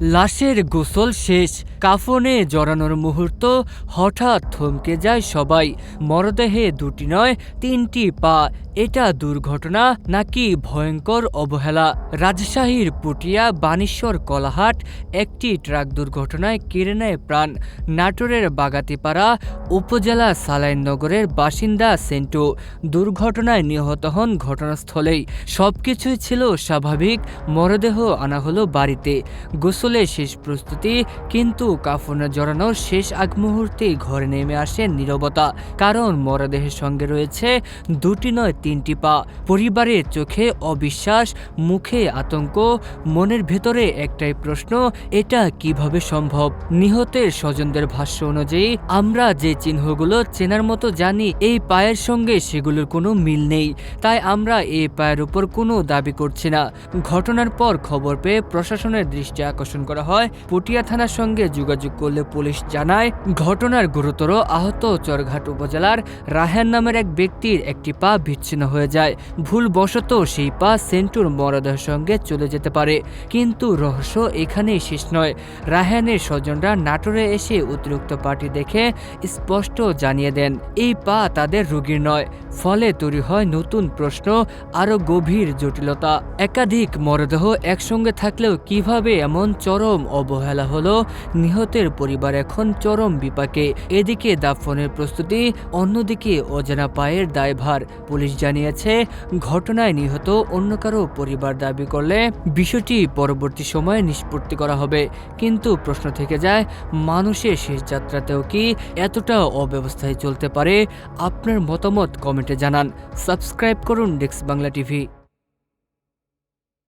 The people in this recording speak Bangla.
লাশের গোসল শেষ, কাফনে জড়ানোর মুহূর্ত হঠাৎ থমকে যায় সবাই। মরদেহে দুটি নয়, তিনটি পা। এটা দুর্ঘটনা নাকি ভয়ঙ্কর অবহেলা? রাজশাহীর পুটিয়া, বানেশ্বর, কলাহাট একটি ট্রাক দুর্ঘটনায় কেড়ে নেয় প্রাণ। নাটোরের বাগাতিপাড়া উপজেলা সালাইননগরের বাসিন্দা সেন্টু। দুর্ঘটনায় নিহত হন ঘটনাস্থলেই। সবকিছুই ছিল স্বাভাবিক, মরদেহ আনা হলো বাড়িতে। গোসলের শেষ প্রস্তুতি, কিন্তু কাফনে জড়ানোর শেষ আগ মুহূর্তে ঘরে নেমে আসে নীরবতা। কারণ মরদেহের সঙ্গে রয়েছে দুটি নয়, তিনটি পা। পরিবারের চোখে অবিশ্বাস, মুখে আতঙ্ক, মনের ভেতরে একটাই প্রশ্ন, এটা কীভাবে সম্ভব? নিহতের স্বজনদের ভাষ্য অনুযায়ী, আমরা যে চিহ্নগুলো চেনার মতো জানি, এই পায়ের সঙ্গে সেগুলোর কোনো মিল নেই। তাই আমরা এই পায়ের উপর কোনো দাবি করছি না। ঘটনার পর খবর পেয়ে প্রশাসনের দৃষ্টি আকর্ষণ করা হয়। পটিয়া থানার সঙ্গে যোগাযোগ করলে পুলিশ জানায়, ঘটনার গুরুতর আহত চরঘাট উপজেলার রাহান নামের এক ব্যক্তির একটি পা বিচ্ছিন্ন হয়ে যায়। ভুলবশত সেই পা সেন্টুর মরদেহের সঙ্গে চলে যেতে পারে। কিন্তু রহস্য এখানেই শেষ নয়। রাহানের স্বজনরা নাটোরে এসে অতিরিক্ত পার্টি দেখে স্পষ্ট জানিয়ে দেন, এই পা তাদের রোগীর নয়। ফলে তৈরি হয় নতুন প্রশ্ন আরও গভীর জটিলতা। একাধিক মরদেহ একসঙ্গে থাকলেও কীভাবে এমন চরম অবহেলা হলো, নিহতের পরিবার এখন চরম বিপাকে। এদিকে দাফনের প্রস্তুতি, অন্যদিকে অজানা পায়ের দায়ভার। পুলিশ জানিয়েছে, ঘটনায় নিহত অন্য কারও পরিবার দাবি করলে বিষয়টি পরবর্তী সময়ে নিষ্পত্তি করা হবে। কিন্তু প্রশ্ন থেকে যায়, মানুষের শেষ যাত্রাতেও কি এতটা অব্যবস্থায় চলতে পারে? আপনার মতামত কমেন্টে জানান। সাবস্ক্রাইব করুন ডেক্স বাংলা টিভি।